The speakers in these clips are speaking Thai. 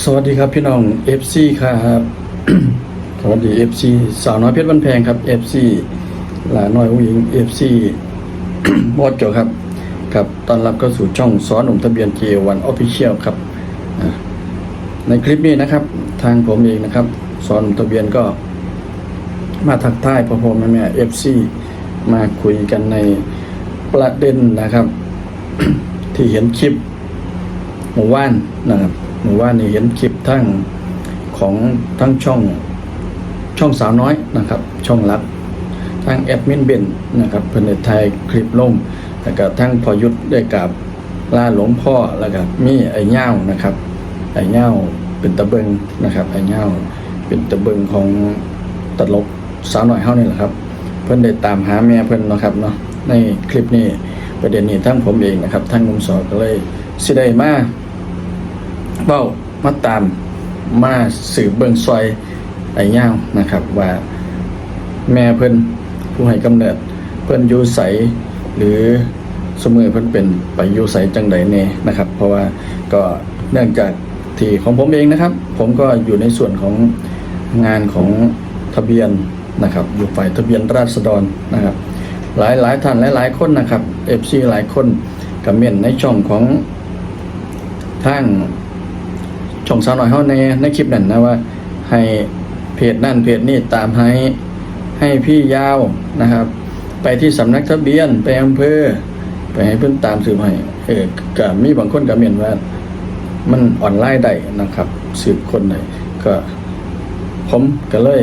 สวัสดีครับพี่น้อง FC ครับ สวัสดี FC สาวน้อยเพชรบันแพงครับ FC หลาน้อยผู้หญิง FC บอสโจครับครับตอนรับเข้าสู่ช่องสอนหนุ่มทะเบียน J1 Official ครับ ในคลิปนี้นะครับ ทางผมเองนะครับ สอนหนุ่มทะเบียนก็ มาทักทายพ่อพ่อแม่แม่ FC มาคุยกันในประเด็นนะครับ ที่เห็นคลิปหมู่บ้านนะครับ หมู่บ้านนี่เห็นคลิปทั้งของทั้งช่องช่องสาวน้อยนะครับ ช่องลับทั้งแอดมินเบนนะครับเพิ่อนได้ถ่ายคลิปลงแล้วก็ทั้งพอยุทธได้กับล่าหลวงพ่อแล้วก็มีไอ้เง่านะครับไอ้เง่าเป็นตะเบิงนะครับไอ้เง่าเป็นตะเบิงของตลกสาวน้อยเฮานี่แหละครับ เพิ่อนได้ตามหาแม่เพิ่อนนะครับเนาะในคลิปนี้ประเด็นนี้ทั้งผมเองนะครับทั้งนุ่มสอก็เลยสิได้มา เบ้ามาตามมาสืบเบิงซอยไอ้ย่าวนะครับ ว่าแม่เพิ่นผู้ให้กำเนิด เพิ่นอยู่ใสหรือสมือเพิ่นเป็นไปอยู่ใสจังใดเน่นะครับ เพราะว่าก็เนื่องจากที่ของผมเองนะครับ ผมก็อยู่ในส่วนของงานของทะเบียนนะครับ อยู่ฝ่ายทะเบียนราษฎรนะครับ หลายหลายท่านหลายหลายคนนะครับเอฟซีหลายคนกับเมียนในช่องของทาง ช่องสาวหน้อยเฮาในในคลิปนั้นนะว่า ให้เพจนั่นเพจนี่ตามให้ให้พี่ยาวนะครับ ไปที่สำนักทะเบียนไปอำเภอไปให้เพิ่อนตามสืบให้เออก็มีบางคนก็เมียนว่า มันออนไลน์ได้นะครับ สืบคนได้ก็ผมก็เลย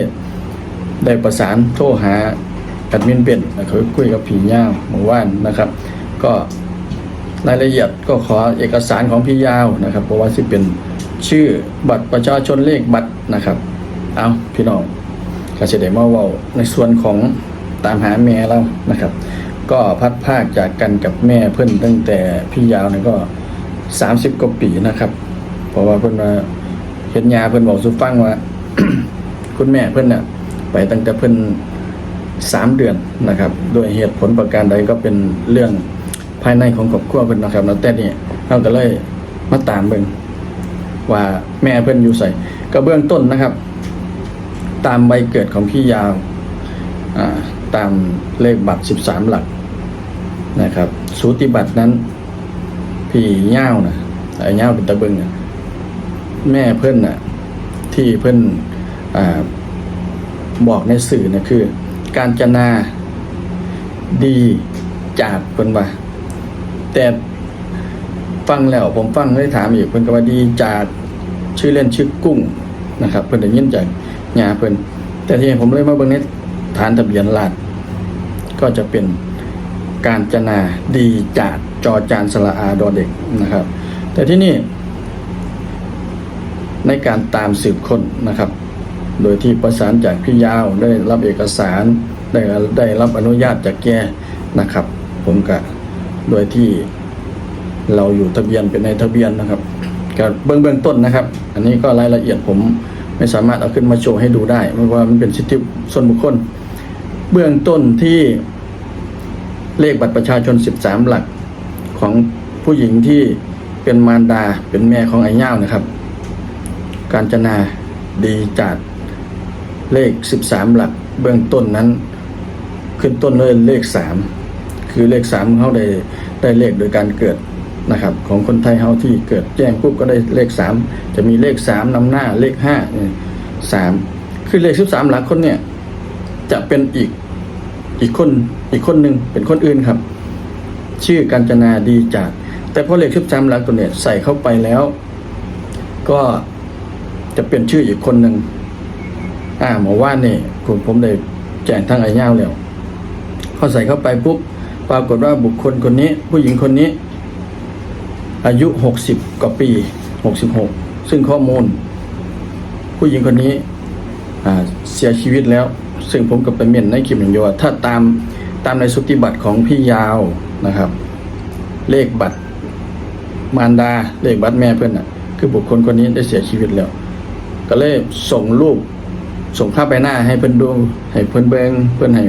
ได้ประสานโทรหาแอดมินเป็นนะครับคุยกับพี่ยาวเมื่อวานนะครับ ก็รายละเอียดก็ขอเอกสารของพี่ยาวนะครับ เพราะว่าสิเป็น ชื่อบัตรประชาชนเลขบัตรนะครับ เอาพี่น้องก็จะได้มาว้าในส่วนของตามหาแม่เรานะครับ ก็พัดภาคจากกันกับแม่เพิ่อนตั้งแต่พี่ยาวเนี่ยก็30กว่าปีนะครับ เพราะว่าเพิ่อนว่าเห็นยาเพิ่อนบอกสุฟังว่า คุณแม่เพิ่นน่ะไปตั้งแต่เพิ่อนสามเดือนนะครับโดยเหตุผลประการใดก็เป็นเรื่องภายในของครอบครัวเพิ่อนนะครับแล้วแต่นี่เราก็เลยมาตามเบิ่ง ว่าแม่เพิ่นอยู่ใส่ก็เบื้องต้นนะครับ ตามใบเกิดของพี่ยาวาตามเลขบัตร 13 หลักนะครับ สูติบัตรนั้นพี่เง่านะไอ้เง่าเป็นตะเบิงนะแม่เพิ่อนน่ะที่เพิ่นอบอกในสื่อนะคือ การจนาดีจากเพิ่นว่า แต่ฟังแล้วผมฟังได้ถามอีกเพิ่นก็ว่าดีจาก ชื่อเล่นชื่อกุ้งนะครับ เพิ่นได้ยินจากญาเพิ่นแต่ที่ผมเลยมาเบิ่งในฐานทะเบียนราษฎร์ก็จะเป็นการจนาดีจากจอจานสระอาดอเด็กนะครับ แต่ที่นี่ ในการตามสืบค้นนะครับ โดยที่ประสานจากพี่ยาวได้รับเอกสารได้ได้รับอนุญาตจากแกนะครับ ผมก็โดยที่เราอยู่ทะเบียนเป็นในทะเบียนนะครับ ก็เบื้องเบื้องต้นนะครับ อันนี้ก็รายละเอียดผมไม่สามารถเอาขึ้นมาโชว์ให้ดูได้เพราะว่ามันเป็นสิทธิส่วนบุคคล เบื้องต้นที่เลขบัตรประชาชน 13 หลักของผู้หญิงที่เป็นมารดาเป็นแม่ของไอ้เง่านะครับ การจนาดีจัดเลข 13 หลัก เบื้องต้นนั้น ขึ้นต้นด้วยเลข 3 คือเลข3เขาได้ได้เลขโดยการเกิด นะครับของคนไทยเขาที่เกิดแจ้งปุ๊บก็ได้เลข 3 จะมีเลข 3นำหน้าเลข5เนี่ย3คือเลข 13 หลักคนเนี่ยจะเป็นอีกอีกคนอีกคนหนึ่งเป็นคนอื่นครับ ชื่อกัญจนาดีจัดแต่พอเลข 13 หลักตัวเนี่ยใส่เข้าไปแล้ว ก็จะเป็นชื่ออีกคนหนึ่งอ่าหมอว่านี่ผมผมได้แจ้งทางไอ้เงาแล้วพอใส่เข้าไปปุ๊บปรากฏว่าบุคคลคนนี้ ผู้หญิงคนนี้ อายุหกสิบกว่าปีหกสิบหกซึ่งข้อมูล ผู้หญิงคนนี้เสียชีวิตแล้ว ซึ่งผมกับไปเมียนในคลิปหนึ่งโยว่าถ้าตามตามในสุติบัตรของพี่ยาวนะครับ เลขบัตรมารดาเลขบัตรแม่เพื่อนอะคือบุคคลคนนี้ได้เสียชีวิตแล้ว ก็เลยส่งรูปส่งภาพใบหน้าให้เพิ่อนดู ให้เพิ่อนเบิงเพิ่อนให้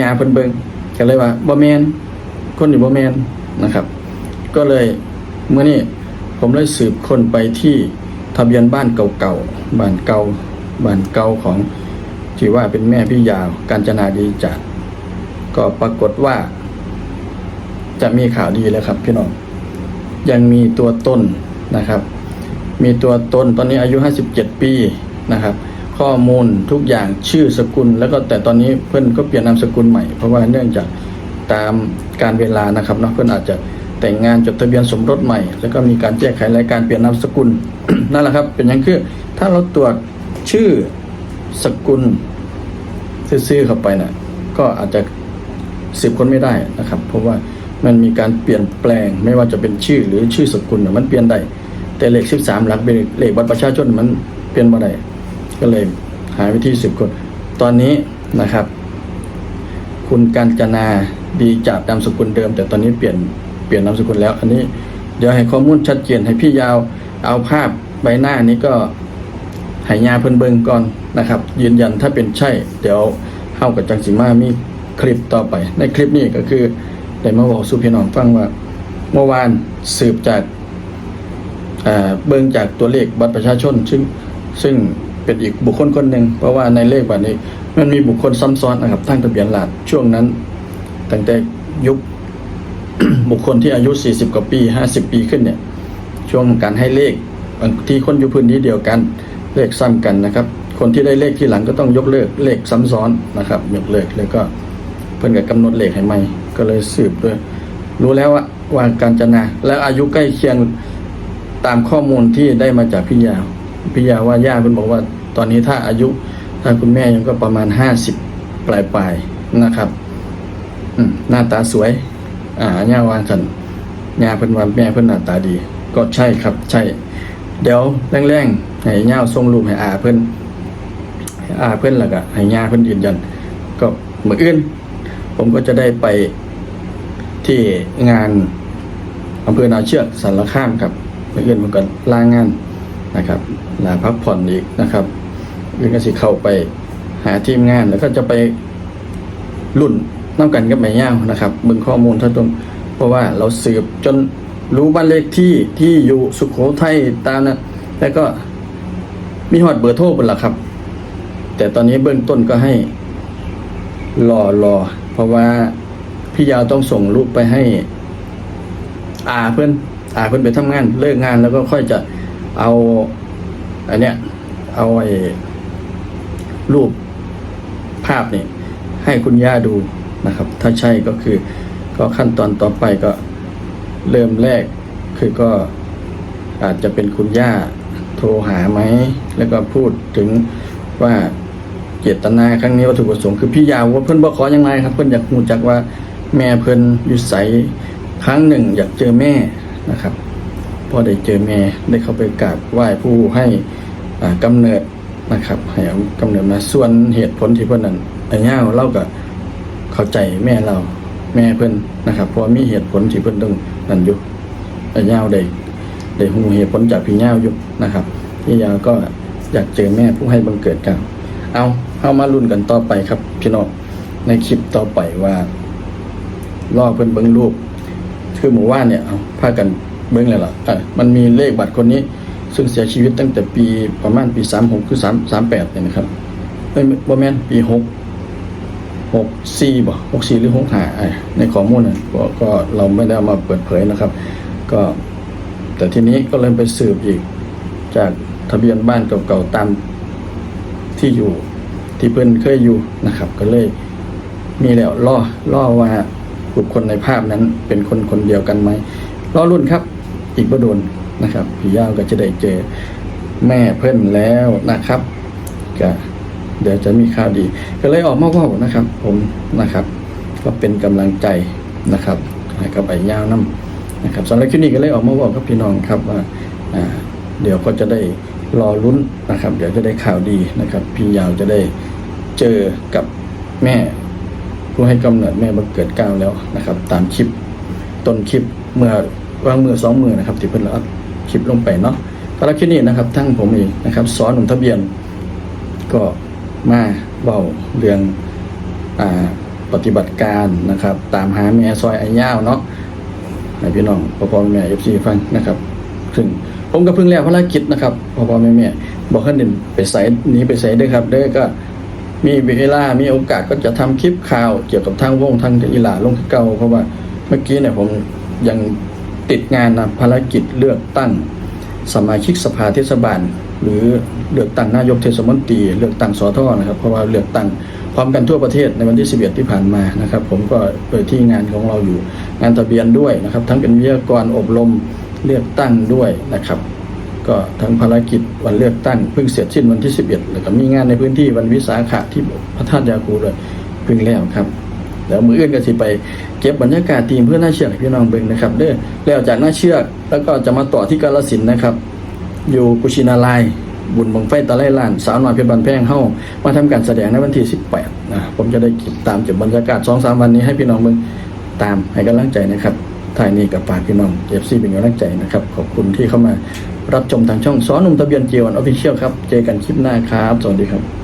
ยาเพิ่อนเบิงก็เลยว่าบ่แมนคนอยู่บ่แมนนะครับ ก็เลย เมื่อนี้ผมเลยสืบคนไปที่ทะเบียนบ้านเก่าๆบ้านเก่าบ้านเก่าของที่ว่าเป็นแม่พี่ยาวกาญจนาดีจัดก็ปรากฏว่า จะมีข่าวดีแล้วครับพี่น้องยังมีตัวต้นนะครับ มีตัวตนตอนนี้อายุ 57 ปีนะครับ ข้อมูลทุกอย่างชื่อสกุล แล้วก็แต่ตอนนี้เพื่อนก็เปลี่ยนนามสกุลใหม่ เพราะว่าเนื่องจากตามการเวลานะครับเนาะเพื่อนอาจจะ แต่งงานจดทะเบียนสมรสใหม่ แล้วก็มีการแก้ไขรายการเปลี่ยนนามสกุลนั่นแหละครับ เป็นอย่างคือถ้าเราตรวจชื่อสกุลซื่อๆเข้าไปนะ่ะก็อาจจะสืบค้นไม่ได้นะครับ เพราะว่ามันมีการเปลี่ยนแปลงไม่ว่าจะเป็นชื่อหรือชื่อสกุลน่ะมันเปลี่ยนได้ แต่เลขสิบสามหลักเป็นเลขบัตรประชาชนมันเปลี่ยนมาได้ก็เลยหาวิธีสืบค้นตอนนี้นะครับ คุณการจนาดีจากนามสกุลเดิม แต่ตอนนี้เปลี่ยน ปลี่ยนนามสกุลแล้ว อันนี้เดี๋ยวให้ข้อมูลชัดเจนให้พี่ยาวเอาภาพใบหน้านี้ก็ให้ยาเพิ่นเบิงก่อนนะครับ ยืนยันถ้าเป็นใช่ เดี๋ยวเฮากับจังสิมามีคลิปต่อไป ในคลิปนี้ก็คือได้มาบอกสู่พี่น้องฟังว่าเมื่อวานสืบจากเบิ่งจากตัวเลขบัตรประชาชน ซึ่งซึ่งเป็นอีกบุคคลคนหนึ่งเพราะว่าในเลขบัตรนี้ มันมีบุคคลซ้ำซ้อนนะครับทั้งทะเบียนหลาดช่วงนั้นตั้งแต่ยุค บุคคลที่อายุ 40 กว่าปี 50 ปีขึ้นเนี่ยช่วงการให้เลขบางที่คนอยู่พื้นที่เดียวกันเลขซ้ำกันนะครับ คนที่ได้เลขที่หลังก็ต้องยกเลิกเลขซ้ำซ้อนนะครับยกเลิกแล้วก็เพิ่นก็กำหนดเลขให้ใหม่ก็เลยสืบด้วย รู้แล้วว่าว่าการจนาและอายุใกล้เคียงตามข้อมูลที่ได้มาจากพี่ยาวพี่ยาวว่าย่าเพิ่นบอกว่าตอนนี้ถ้าอายุถ้าคุณแม่ยังก็ประมาณ50ปลายปลายๆนะครับหน้าตาสวย อ่าย่าวางสันย่าเพิ่นว่าแม่เพิ่นหน้าตาดี ก็ใช่ครับ ใช่ เดี๋ยวแรงๆให้ย่าส่งรูปให้อาเพิ่นให้อาเพิ่นแล้วก็ให้ย่าเพิ่นยืนยัน ก็เมื่ออื่น ผมก็จะได้ไปที่งานอำเภอนาเชือกสารคามครับเมื่ออื่นผมก็ลางานนะครับลาพักผ่อนอีกนะครับเอื่นก็สิเข้าไปหาทีมงานแล้วก็จะไปรุ่น น้ำกันกับแม่ย่าวนะครับเบิ่งข้อมูลท่านตรงเพราะว่าเราสืบจนรู้บ้านเลขที่ที่อยู่สุขโขทัยตามนะแล้วก็มีหอดเบอร์โทรเป็นละครับ แต่ตอนนี้เบื้องต้นก็ให้รอรอเพราะว่าพี่ยาวต้องส่งรูปไปให้อาเพื่อนอาเพื่อนไปทำงานเลิกงานแล้วก็ค่อยจะเอาอันเนี้ยเอาไอ้รูปภาพนี่ให้คุณย่าดู นะครับ ถ้าใช่ก็คือก็ขั้นตอนต่อไปก็เริ่มแรกคือก็อาจจะเป็นคุณย่าโทรหาไหม แล้วก็พูดถึงว่าเจตนาครั้งนี้วัตถุประสงค์คือพี่ยาวว่าเพื่อนบอกขอยังไงครับเพื่อนอยากรู้จักว่าแม่เพื่อนอยู่ใสครั้งหนึ่งอยากเจอแม่นะครับพอได้เจอแม่ได้เข้าไปกราบไหว้ผู้ให้อ่ากำเนิดนะครับให้เอากำเนิดมาส่วนเหตุผลที่เพื่อนนั้นไอ้เง่าเล่ากับ เข้าใจแม่เราแม่เพื่อนนะครับเพราะมีเหตุผลที่เพื่อนต้องนั่นอยู่ไอ้เง่าได้ได้หูเหตุผลจากพี่เง่าอยู่นะครับพี่ยาวก็อยากเจอแม่ผู้ให้บังเกิดกล่าวเอาเข้ามาลุ้นกันต่อไปครับ พี่น้องในคลิปต่อไปว่าล่อเพื่อนเบิ้งรูปคือหมู่ว่านเนี่ยเอาพากันเบิ้งเลยล่ะเออมันมีเลขบัตรคนนี้ ซึ่งเสียชีวิตตั้งแต่ปีประมาณปีสามหกคือสามสามแปดเนี่ยนะครับเอ้ยบ่แม่นปีหก หกสี่บ่หกสี่หรือหกห้าอะในข้อมูลน่ะก็ก็เราไม่ได้มาเปิดเผยนะครับ ก็แต่ทีนี้ก็เริ่มไปสืบอีก จากทะเบียนบ้านเก่าๆตามที่อยู่ที่เพิ่นเคยอยู่นะครับ ก็เลยมีแล้วล่อล่อว่าบุคคลในภาพนั้นเป็นคนคนเดียวกันไหมรอรุ่นครับ อีกประโดนนะครับพี่ย่าก็จะได้เจอแม่เพิ่อนแล้วนะครับก็ เดี๋ยวจะมีข่าวดี ก็เลยออกมาว่านะครับ ผมนะครับ ก็เป็นกำลังใจนะครับให้กับไอ้ยาวน้ำนะครับสำหรับคลิปนี้ก็เลยออกมาเว่ากับพี่น้องครับว่าเดี๋ยวก็จะได้รอลุ้นนะครับ เดี๋ยวจะได้ข่าวดีนะครับ พี่ยาวจะได้เจอกับแม่ผู้ให้กำเนิดแม่บังเกิดก้าวแล้วนะครับ ตามคลิปต้นคลิปเมื่อวางมือสองมือนะครับที่เพิ่นเอาคลิปลงไปเนาะสำหรับคลิปนี้นะครับทั้งผมเองนะครับสอนหนุ่มทะเบียนก็ มาเบาเรื่องอ่าปฏิบัติการนะครับ ตามหาแม่ซอยไอ้ย่าวเนาะให้พี่น้องพ่อพ่อแม่เอฟซีฟังนะครับ ซึ่งผมก็เพิ่งแล้วภารกิจนะครับพ่อพ่อแม่แม่บอกให้เดินไปใส่หนี้ไปใส่ด้อครับด้อก็มีเวลา มีโอกาสก็จะทำคลิปข่าวเกี่ยวกับทางวงทางอีหลาลงเก่าเพราะว่าเมื่อกี้เนี่ยผมยังติดงานนะภารกิจเลือกตั้งสมาชิกสภาเทศบาล หรือเลือกตั้งนายกเทศมนตรีเลือกตั้งสอทอนะครับ เพราะว่าเลือกตั้งพร้อมกันทั่วประเทศในวันที่ 11 ที่ผ่านมานะครับ ผมก็โดที่งานของเราอยู่ งานทะเบียนด้วยนะครับ ทั้งเป็นวิทยากรอบรมเลือกตั้งด้วยนะครับ ก็ทั้งภารกิจวันเลือกตั้งเพิ่งเสร็จสิ้นวันที่ 11 แล้วก็มีงานในพื้นที่วันวิสาขะที่พระธาตุยาคูด้วยเพิ่งแล้วครับแล้วมืออื่นก็สิไปเก็บบรรยากาศทีมเพื่อหน้าเชือกพี่น้องเบิ่งนะครับเด้อแล้วจากหน้าเชือกแล้วก็จะมาต่อที่กาลสินนะครับ อยู่กุชินาลายบุญบังไฟตะไลล้าน สาวน้อยเพชรบันแพงเฮามาทำการแสดงในวันที่ 18 นะ ผมจะได้เก็บตามเก็บบรรยากาศสองสามวันนี้ให้พี่น้องมึงตามให้กำลังใจนะครับท่ายนี้กับฝากพี่น้องเอฟซีเป็นกำลังใจนะครับ ขอบคุณที่เข้ามารับชมทางช่องสอนหนุ่มทะเบียนเจียวออฟฟิเชียลครับ เจอกันคลิปหน้าครับ สวัสดีครับ